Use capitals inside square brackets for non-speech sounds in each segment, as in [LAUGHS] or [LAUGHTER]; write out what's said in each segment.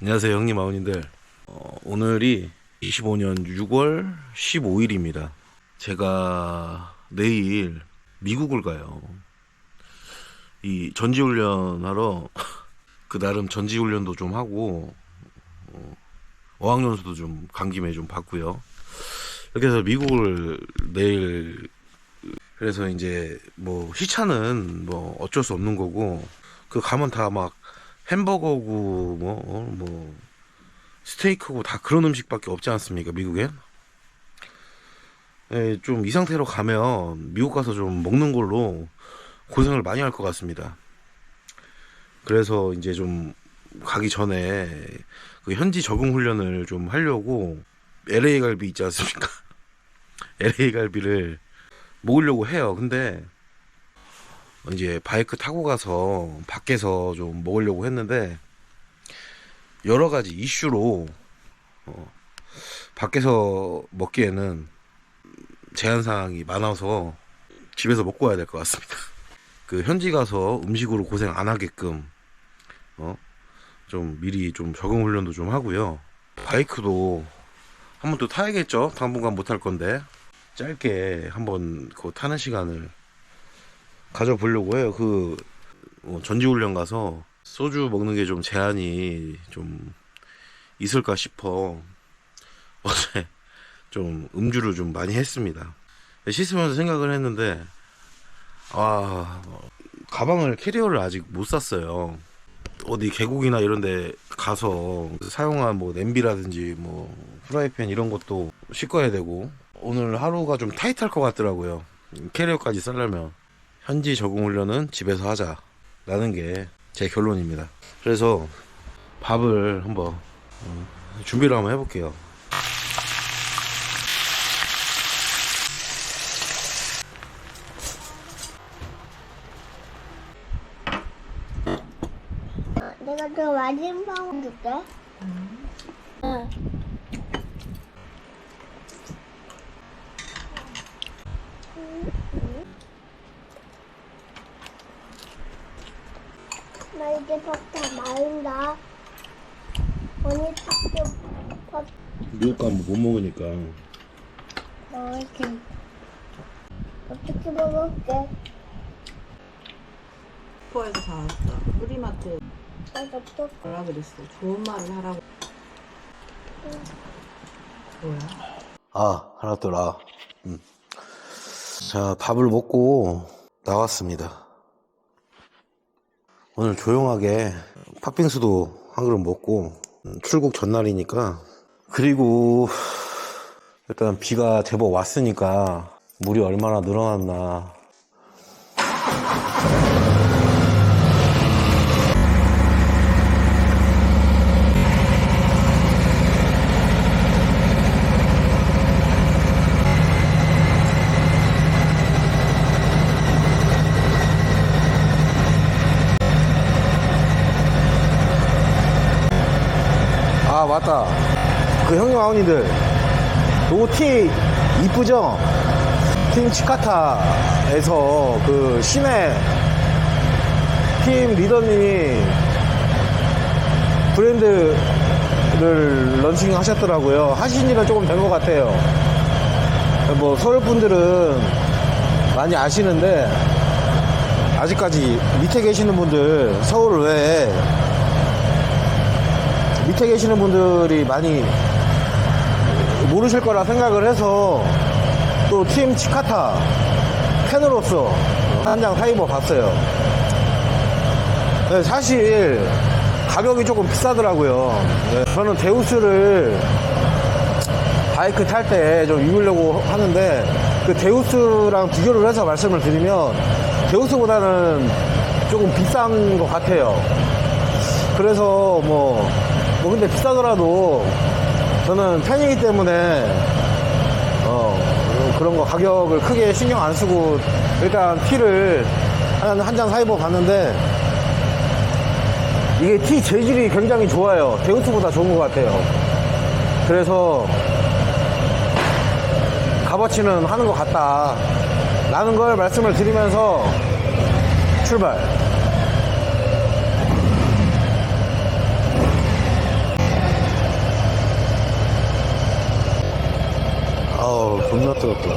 안녕하세요. 형님 아버님들. 어, 오늘이 25년 6월 15일입니다. 제가 내일 미국을 가요. 이 전지훈련 하러 [LAUGHS] 그 나름 전지훈련도 좀 하고 어, 어학연수도 좀 간 김에 좀 받고요. 이렇게 해서 미국을 내일 그래서 이제 뭐 시차는 뭐 어쩔 수 없는 거고 그 가면 다 막 햄버거고 뭐 어, 뭐 스테이크고 다 그런 음식밖에 없지 않습니까 미국엔? 예, 좀 이 상태로 가면 미국 가서 좀 먹는 걸로 고생을 많이 할 것 같습니다. 그래서 이제 좀 가기 전에 그 현지 적응 훈련을 좀 하려고 LA 갈비 있지 않습니까? [LAUGHS] LA 갈비를 먹으려고 해요. 근데 이제 바이크 타고 가서 밖에서 좀 먹으려고 했는데 여러 가지 이슈로 어, 밖에서 먹기에는 제한 사항이 많아서 집에서 먹고 와야 될 것 같습니다. 그 현지 가서 음식으로 고생 안 하게끔 어? 좀 미리 좀 적응 훈련도 좀 하고요. 바이크도 한번 또 타야겠죠. 당분간 못 탈 건데 짧게 한번 그 타는 시간을 가져보려고 해요. 그 어, 전지훈련 가서 소주 먹는 게 좀 제한이 좀 있을까 싶어 [LAUGHS] 어제 좀 음주를 좀 많이 했습니다. 씻으면서 생각을 했는데 아 가방을 캐리어를 아직 못 샀어요. 어디 계곡이나 이런데 가서 사용한 뭐 냄비라든지 뭐 프라이팬 이런 것도 씻어야 되고 오늘 하루가 좀 타이트할 것 같더라고요. 캐리어까지 싸려면 현지 적응 훈련은 집에서 하자라는 게 제 결론입니다. 그래서 밥을 한번 어, 준비를 한번 해볼게요. 내가 저 마지막 줄게. 응. 나 이제 밥다 마른다. 언니 밥도 밥 미국 가면 못 먹으니까 넣을게. 어떻게 먹을게? 슈퍼에서 사왔어. 프리마트 나 어떻게 가라 그랬어. 좋은 말을 하라고. 뭐야? 아 하나 더라. 음. 자 밥을 먹고 나왔습니다. 오늘 조용하게 팥빙수도 한 그릇 먹고 음, 출국 전날이니까. 그리고 일단 비가 제법 왔으니까 물이 얼마나 늘어났나 아 맞다 아버님들. 요거 티 이쁘죠? 팀 치카타에서 그 시내 팀 리더님이 브랜드를 런칭 하셨더라고요. 하신 지는 조금 된 것 같아요. 뭐 서울 분들은 많이 아시는데 아직까지 밑에 계시는 분들 서울 외에 밑에 계시는 분들이 많이 모르실 거라 생각을 해서 또 팀 치카타 팬으로서 한 장 사입어 봤어요. 네, 사실 가격이 조금 비싸더라고요. 네, 저는 데우스를 바이크 탈 때 좀 입으려고 하는데 그 데우스랑 비교를 해서 말씀을 드리면 데우스보다는 조금 비싼 것 같아요. 그래서 뭐, 뭐 근데 비싸더라도 저는 팬이기 때문에 어, 그런 거 가격을 크게 신경 안 쓰고 일단 티를 한, 한장 사입어 봤는데 이게 티 재질이 굉장히 좋아요. 데우스보다 좋은 것 같아요. 그래서 값어치는 하는 것 같다. 라는 걸 말씀을 드리면서 출발. 아우 겁나 뜨겁다.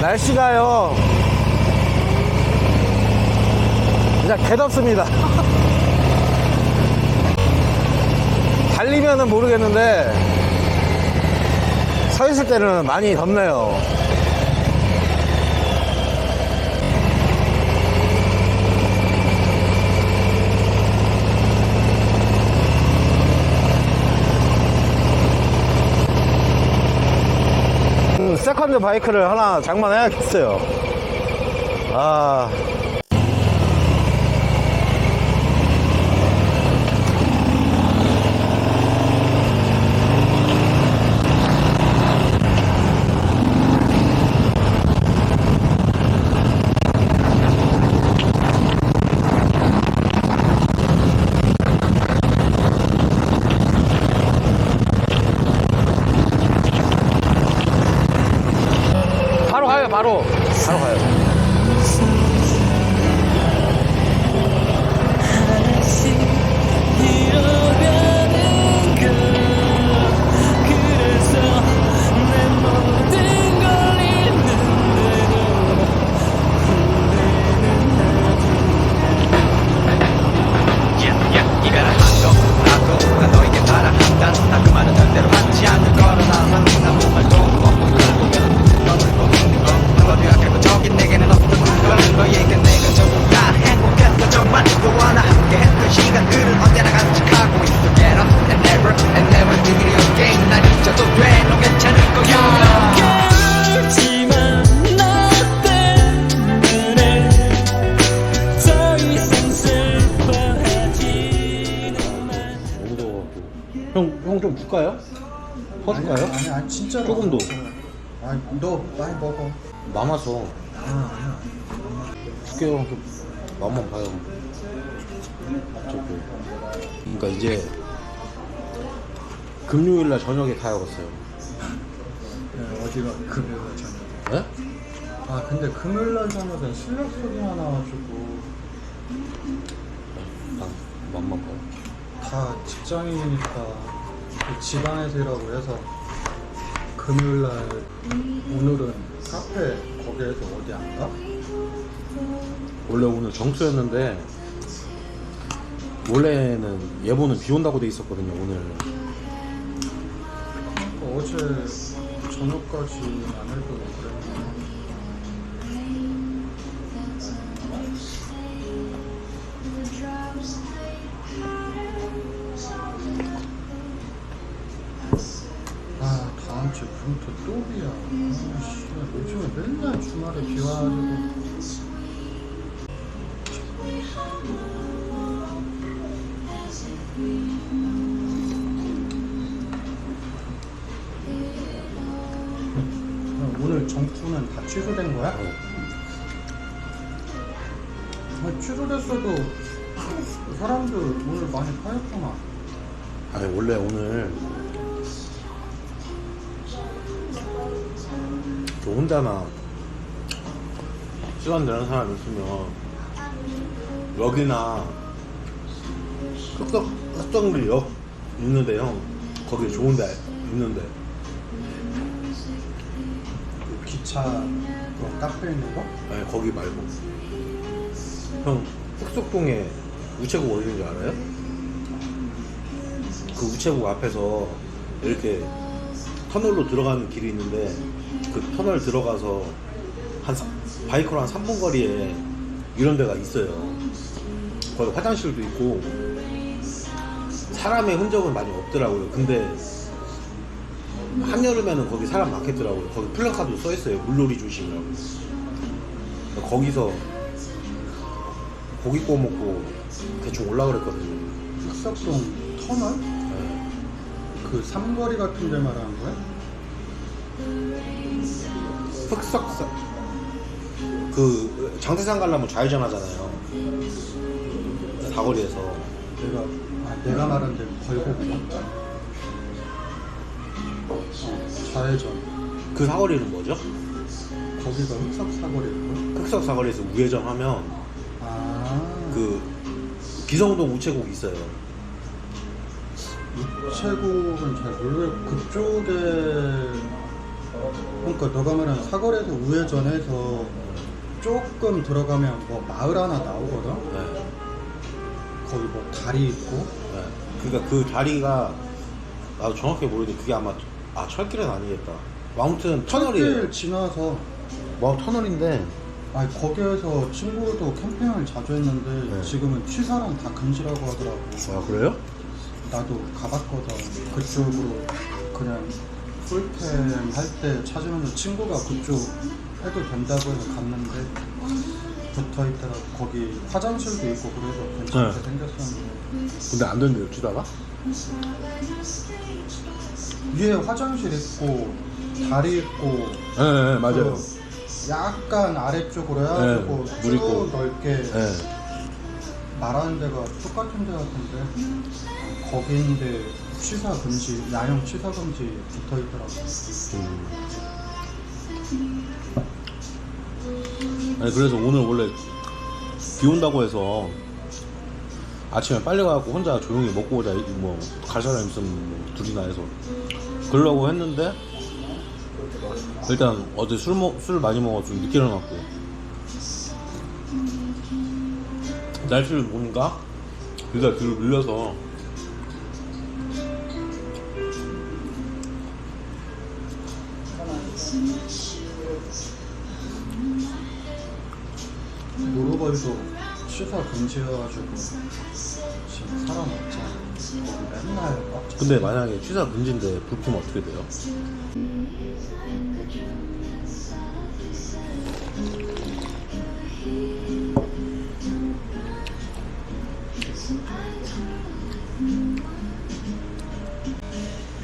날씨가요. 그냥 개덥습니다. [LAUGHS] 달리면은 모르겠는데 서 있을 때는 많이 덥네요. 음, 세컨드 바이크를 하나 장만해야겠어요. 아. 바로 가요, 바로. 바로 남았어. 아. 좀 맛만 봐요. 저기. 그러니까 이제 금요일 날 저녁에 가야겠어요. 네, 어디가 금요일날 저녁 네? 아 근데 금요일 날 저녁에 실력 소리가 나와가지고 아, 맛만 봐요. 다 직장인이니까 그 집안에서 일하고 해서 금요일 날 오늘은 카페 거기에서 어디 안 가? 원래 오늘 정수였는데 원래는 예보는 비 온다고 돼 있었거든요 오늘 어제 저녁까지만 해도 그랬는데 또 비야. 아씨 요즘에 맨날 주말에 비 와가지고. 그럼 오늘 정투는 다 취소된 거야? 아, 취소됐어도 사람들 오늘 많이 파였구나. 아니 원래 오늘 저 혼자나 시간 되는 사람 있으면 여기나 흑석 흑석리역 있는데요 거기 좋은 데 있는데 그 기차 그 카페 있는 거? 아니 거기 말고 형 흑석동에 우체국 어디인지 알아요? 그 우체국 앞에서 이렇게 터널로 들어가는 길이 있는데 그 터널 들어가서 한 사- 바이크로 한 3분 거리에 이런 데가 있어요. 거기 화장실도 있고 사람의 흔적은 많이 없더라고요. 근데 한여름에는 거기 사람 많겠더라고요. 거기 플래카도 써 있어요. 물놀이 조심이라고. 거기서 고기 구워 먹고 대충 올라 그랬거든요. 흑석동 터널? 네. 그 삼거리 같은 데 말하는 거야? 흑석사 그 장태산 가려면 좌회전 하잖아요. 사거리에서 내가 아, 내가 말한 데는 걸고구나 어, 좌회전 그 사거리는 뭐죠? 거기가 흑석 사거리일걸? 흑석 사거리에서 우회전 하면 아그 기성동 우체국 있어요. 우체국은 잘 모르겠고 그쪽에 그러니까 너가 말하는 사거리에서 우회전해서 조금 들어가면 뭐 마을 하나 나오거든. 네. 거기 뭐 다리 있고. 네. 그러니까 그 다리가 나도 정확히 모르는데 그게 아마 아 철길은 아니겠다. 아무튼 터널이에요. 철길 지나서 뭐 터널인데 아니 거기에서 친구도 캠핑을 자주 했는데 네. 지금은 취사랑 다 금지라고 하더라고. 아 그래요? 나도 가봤거든. 그쪽으로 그냥 풀캠 할때 찾으면서 친구가 그쪽 해도 된다고 해서 갔는데 붙어 있더라고. 거기 화장실도 있고 그래서 괜찮게 네. 생겼었는데 근데 안 된대요 치다가? 위에 화장실 있고 다리 있고 네, 네 맞아요. 그 약간 아래쪽으로 해가지고 네, 물쭉 있고. 넓게 네. 말하는 데가 똑같은 데 같은데 거기인데 취사 금지 야영 취사 금지 붙어 있더라고. 아니 그래서 오늘 원래 비 온다고 해서 아침에 빨리 가갖고 혼자 조용히 먹고 오자 뭐 갈 사람 있으면 뭐 둘이나 해서. 그러려고 했는데 일단 어제 술, 먹, 술 많이 먹어서 좀 늦게 일어났고. 날씨를 보니까 일단 뒤로 밀려서 노르벌도 취사 금지여가지고 지금 사람 없잖아. 맨날 꽉 차. 근데 만약에 취사 금지인데 불 피면 어떻게 돼요?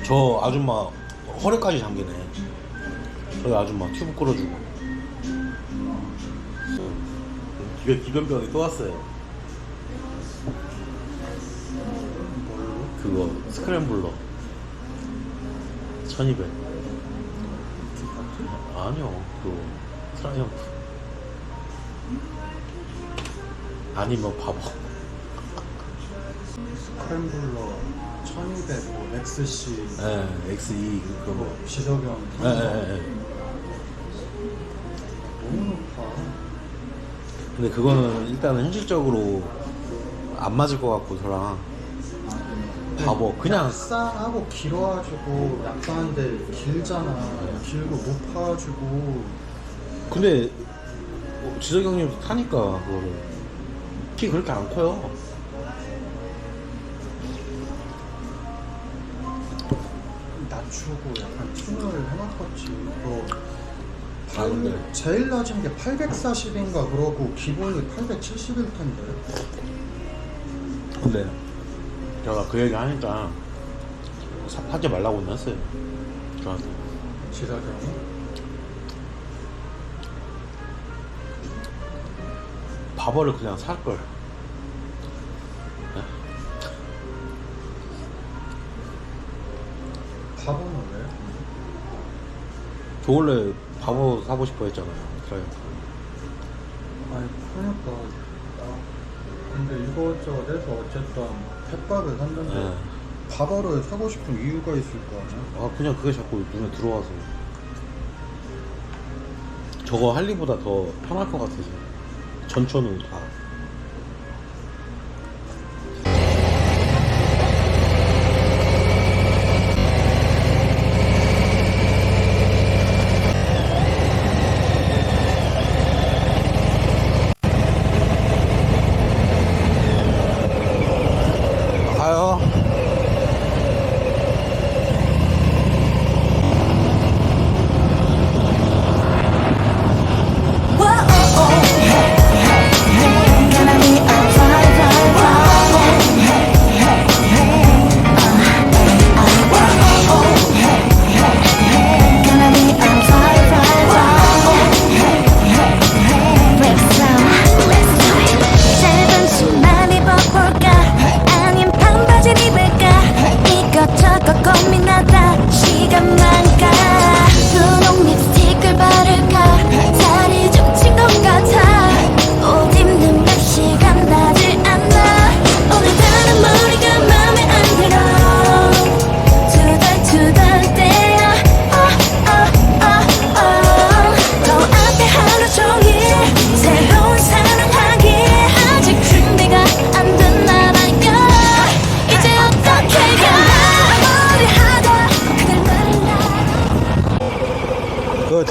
저 아줌마 허리까지 잠기네. 저기 아줌마 튜브 끌어주고. 집에 기변병이 또 왔어요. 그거 스크램블러. 1200 아니요 그 트라이언프. 아니면 바보 스크램블러 1200, 뭐 XC, 예 XE 그거. 뭐 지석영 예, 예, 예. 근데 그거는 일단은 현실적으로 안 맞을 것 같고 저랑. 바보. 그냥 약상하고 길어가지고 약상인데 길잖아. 길고 높아가지고. 근데 어, 지석이 형님 타니까 그거를. 키 그렇게 안 커요. 낮추고 약간 튜닝을 해놨겠지. 그거 뭐 8, 음, 제일 낮은 게 840인가 그러고 기본이 870일 텐데. 근데 제가 그 얘기 하니까 삽하지 말라고 났어요. 저한테. 지사장이? 밥을 그냥 살 걸. 네? 밥은 왜? 저 원래 바버 사고 싶어 했잖아요. 트라이언프. 아니 그러니까 나 근데 이것저것 해서 어쨌든 펫밥을 샀는데 네. 바바를 사고 싶은 이유가 있을 거 아니야? 아 그냥 그게 자꾸 눈에 들어와서. 저거 할리보다 더 편할 것 같아서. 전천후 다.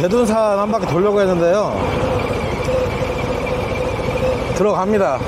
대둔산 한 바퀴 돌려고 했는데요. 들어갑니다.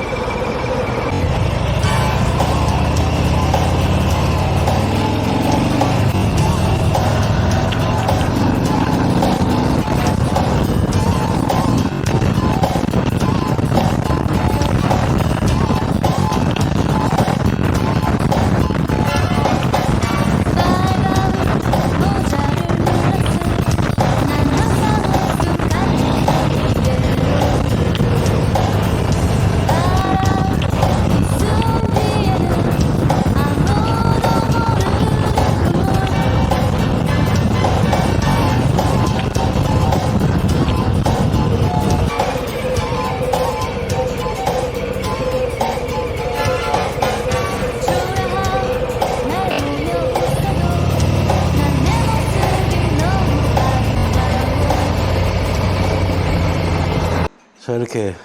자, 이렇게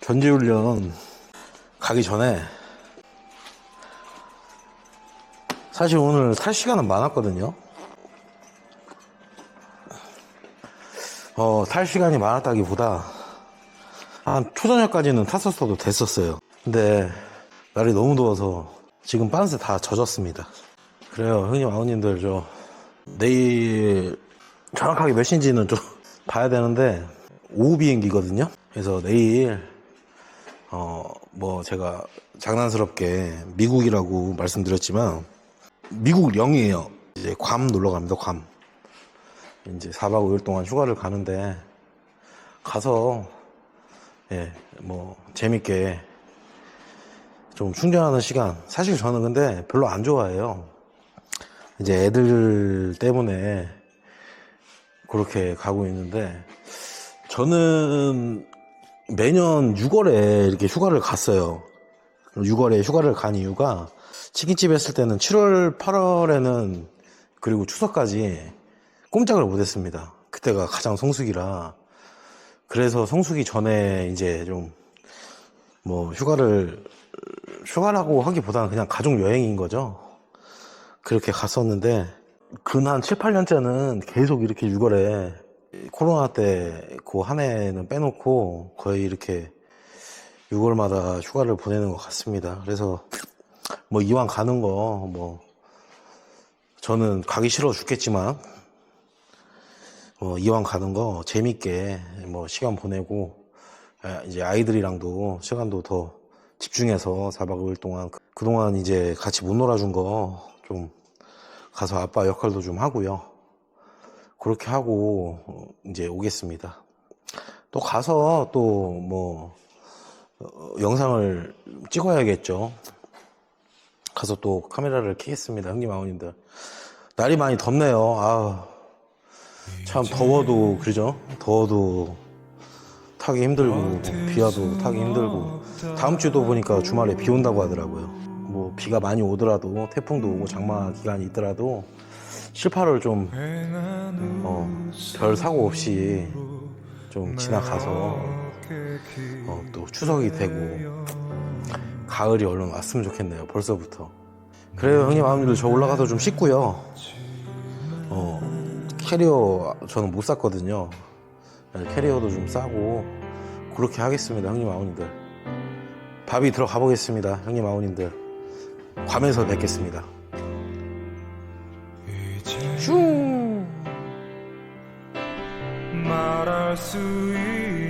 전지훈련 가기 전에 사실 오늘 탈 시간은 많았거든요. 어, 탈 시간이 많았다기보다 한 초저녁까지는 탔었어도 됐었어요. 근데 날이 너무 더워서 지금 빤스 다 젖었습니다. 그래요, 형님, 아우님들 저 내일 정확하게 몇 시인지는 좀 [LAUGHS] 봐야 되는데 오후 비행기거든요. 그래서 내일 어 뭐 제가 장난스럽게 미국이라고 말씀드렸지만 미국 영이에요. 이제 괌 놀러 갑니다. 괌. 이제 4박 5일 동안 휴가를 가는데 가서 예, 뭐 재밌게 좀 충전하는 시간. 사실 저는 근데 별로 안 좋아해요. 이제 애들 때문에 그렇게 가고 있는데 저는 매년 6월에 이렇게 휴가를 갔어요. 6월에 휴가를 간 이유가 치킨집 했을 때는 7월, 8월에는 그리고 추석까지 꼼짝을 못 했습니다. 그때가 가장 성수기라. 그래서 성수기 전에 이제 좀 뭐 휴가를 휴가라고 하기보다는 그냥 가족 여행인 거죠. 그렇게 갔었는데 근 한 7, 8년째는 계속 이렇게 6월에 코로나 때 그 한 해는 빼놓고 거의 이렇게 6월마다 휴가를 보내는 것 같습니다. 그래서 뭐 이왕 가는 거 뭐 저는 가기 싫어 죽겠지만 어, 이왕 가는 거 재밌게 뭐 시간 보내고 아, 이제 아이들이랑도 시간도 더 집중해서 4박 5일 동안 그- 그동안 이제 같이 못 놀아준 거 좀 가서 아빠 역할도 좀 하고요. 그렇게 하고 어, 이제 오겠습니다. 또 가서 또 뭐 영상을 찍어야겠죠. 가서 또 카메라를 켜겠습니다. 형님 아버님들. 날이 많이 덥네요. 아, 참 더워도 그러죠. 더워도 타기 힘들고 비 와도 타기 힘들고 다음 주도 보니까 주말에 비 온다고 하더라고요. 뭐 비가 많이 오더라도 태풍도 오고 장마 기간이 있더라도 7, 8월 좀 어, 별 사고 없이 좀 지나가서 어, 또 추석이 되고 가을이 얼른 왔으면 좋겠네요. 벌써부터. 그래요, 형님 아버님들 저 올라가서 좀 씻고요. 어, 캐리어 저는 못 샀거든요. 네, 캐리어도 좀 싸고 그렇게 하겠습니다, 형님 아버님들. 밥이 들어가 보겠습니다, 형님 아버님들. 괌에서 뵙겠습니다. 말할 수 있는